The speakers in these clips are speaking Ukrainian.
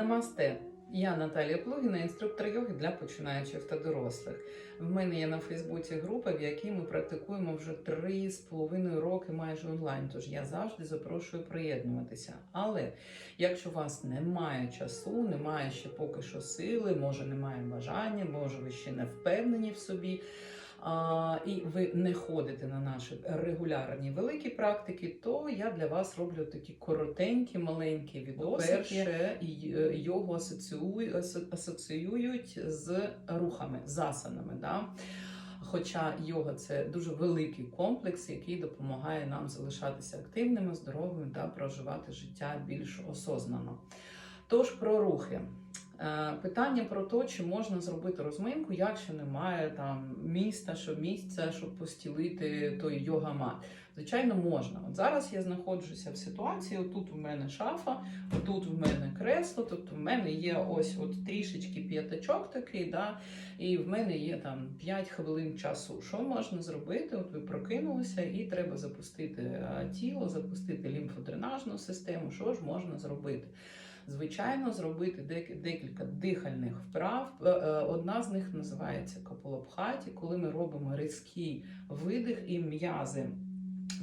Намасте! Я Наталія Плугіна, інструктор йоги для починаючих та дорослих. В мене є на Фейсбуці група, в якій ми практикуємо вже три з половиною роки майже онлайн. Тож я завжди запрошую приєднуватися. Але якщо у вас немає часу, немає ще поки що сили, може немає бажання, може ви ще не впевнені в собі. І ви не ходите на наші регулярні великі практики, то я для вас роблю такі коротенькі, маленькі відосики. Перше, його асоціюють, з рухами, з асанами. Да? Хоча йога це дуже великий комплекс, який допомагає нам залишатися активними, здоровими та проживати життя більш осознано. Тож про рухи. Е, Питання про те, чи можна зробити розминку, якщо немає там міста, що місця, щоб постілити той йога-мат. Звичайно, можна. От зараз я знаходжуся в ситуації. Тут у мене шафа, тут в мене кресло, тобто в мене є ось от трішечки п'ятачок такий, да, і в мене є там 5 хвилин часу. Що можна зробити? От ви прокинулися, і треба запустити е, тіло, запустити лімфодренажну систему. Що ж можна зробити? Звичайно, зробити дек- декілька дихальних вправ. Е, е, Одна з них називається капалабхаті, коли ми робимо різкий видих і м'язи.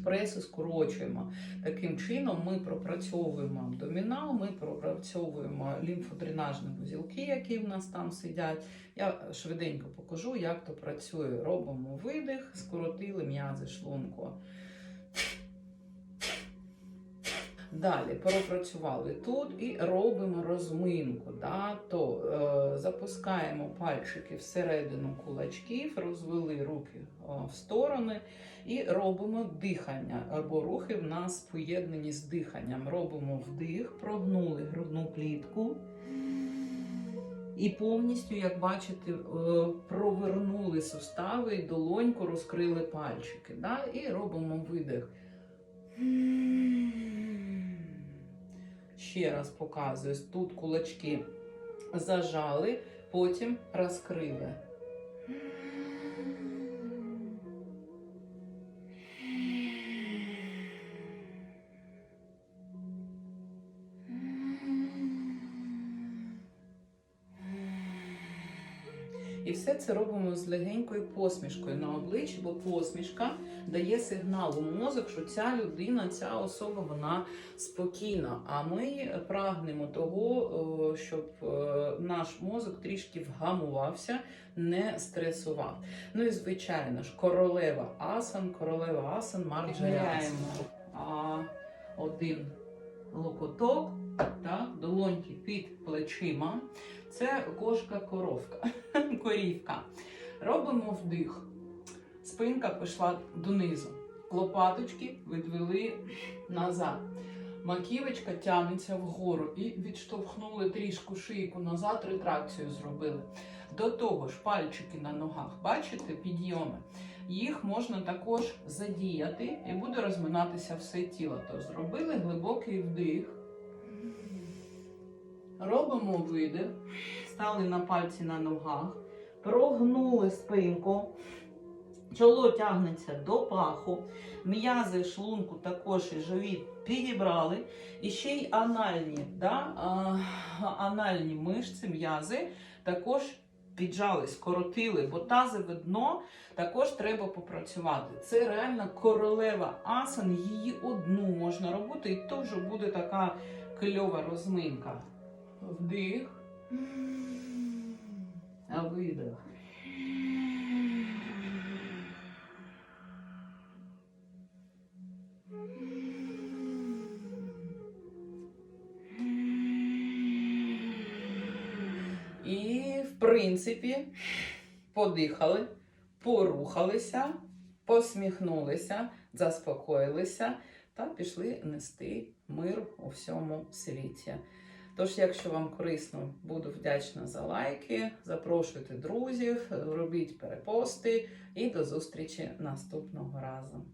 Преси скорочуємо. Таким чином ми пропрацьовуємо абдомінал, ми пропрацьовуємо лімфодренажні вузілки, які в нас там сидять. Я швиденько покажу, як то працює. Робимо видих, скоротили м'язи шлунку. Далі пропрацювали тут і робимо розминку. Да? То е, запускаємо пальчики всередину кулачків, розвели руки о, в сторони і робимо дихання. Або рухи в нас поєднані з диханням. Робимо вдих, прогнули грудну клітку. І повністю, як бачите, е, провернули сустави і долоньку розкрили пальчики. Да? І робимо видих. Ще раз показую. Тут кулачки зажали, потім розкрили. І все це робимо з легенькою посмішкою на обличчі, бо посмішка дає сигнал у мозок, що ця людина, ця особа, вона спокійна. А ми прагнемо того, щоб е, наш мозок трішки вгамувався, не стресував. Ну і звичайно ж, королева асан, королева асан, марджаряємо а, один локоток, так, долоньки під плечима. Це кошка-коровка, корівка. Робимо вдих. Спинка пішла донизу. Лопаточки відвели назад. Маківочка тягнеться вгору і відштовхнули трішку шийку назад, ретракцію зробили. До того ж, пальчики на ногах, бачите, підйоми. Їх можна також задіяти і буде розминатися все тіло. То зробили глибокий вдих. Робимо видих, стали на пальці на ногах, прогнули спинку, чоло тягнеться до паху, м'язи шлунку також і живіт підібрали. І ще й анальні, да? а, анальні мишці, м'язи також піджали, скоротили, бо тазове дно також треба попрацювати. Це реально королева асан, її одну можна робити, і то вже буде така кльова розминка. Вдих. А видих. І, в принципі, подихали, порухалися, посміхнулися, заспокоїлися та пішли нести мир у всьому світі. Тож, якщо вам корисно, буду вдячна за лайки. Запрошуйте друзів, робіть перепости і до зустрічі наступного разу.